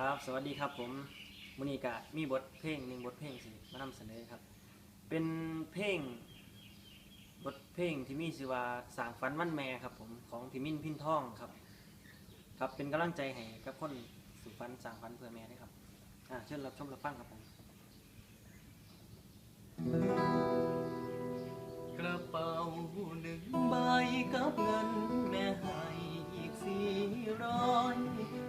ครับ สวัสดีครับผมมุนีกะมีบทเพลงหนึ่งบทเพลงสิมานำเสนอครับ เป็นเพลงบทเพลงที่มีชื่อว่าสางฝันวันแม่ครับ ผมของพิมินพินท่องครับ ครับเป็นกำลังใจให้กับคนสู่ฝันสางฝันเพื่อแม่ด้วยครับอ่าเชิญรับชมรับฟังครับผมกระเป๋าหนึ่งใบกับเงินแม่ให้อีกสี่ร้อย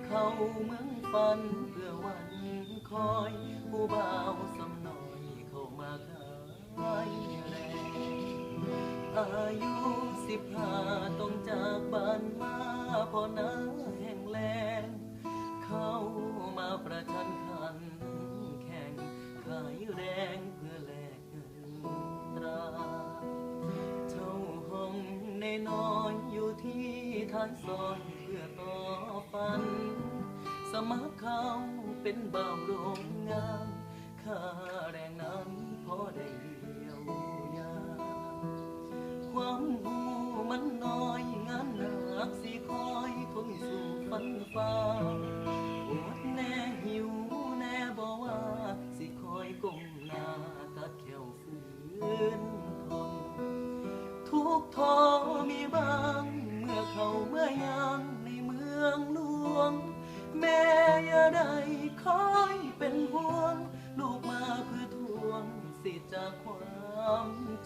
เข้าเมือง ฝันเพื่อวันคอยผู้บ่าวสำน้อยเข้ามาขายแรงอายุสิบห้าต้องจากบ้านมาพอหน้าแห้งแล้งเข้ามาประชันขันแข่งขายแรงเพื่อแลกเงินตราเช่าห้องในน้อยอยู่ที่ทายซอยเพื่อต่อฝัน มัครเข้าเป็นบ่าวโรงงานค่าแรงนั้นพอได้เยียวยาความหูมันน้อยงานหนักสิคอยทนสู่ฝันฟ้า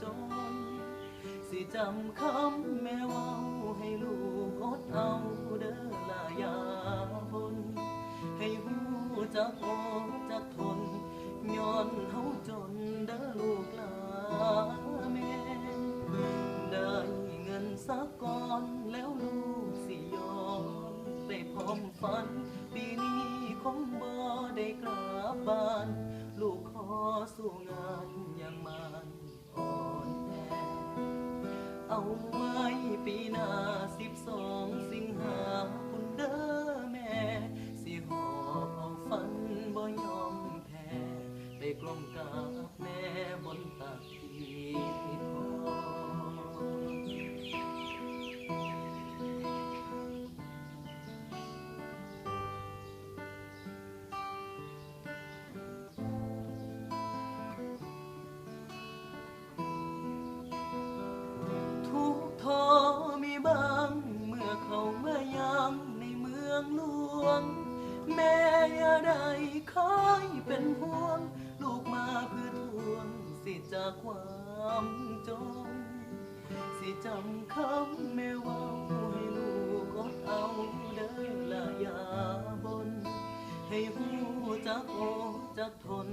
จน สิจำคำแม่เว่าให้ลูกอดเอาเด้อลายาบนให้หูจักโอจักทนย้อนเฮาจนเด้อลูกลาแม่ได้เงินสักก้อนแล้วลูกสิยอมไปพร้อมฝัน ปีนี้คงบ่ได้กลับบ้าน ลูกขอสู้งานอย่างมัน อ่อนแอเอาไว้ปีหน้าสิบสองสิงหา สิจำคำแม่เว่าให้ลูกกดเอาเด้อละอยาบน ให้หูจักโอจักทน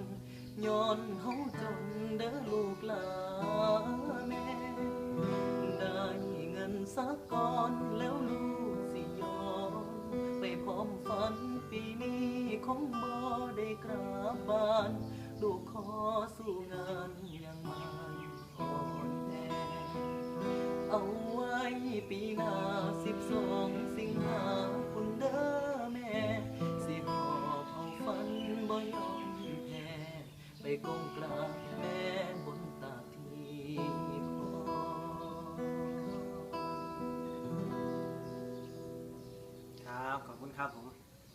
ย้อนเฮาจนเด้อลูกลาแม่ได้เงินสักก้อนแล้วลูกสิยอมไปพร้อมฝันปีนี้คงบ่ได้กลับบ้านลูกขอสู้งาน ปีหน้าสิบสองสิงหาคุณเด้อแม่ สิหอบเอาฝันบ่ยอมแพ้ไปกงกราบแม่บนตาที่คอครับ ขอบคุณครับผม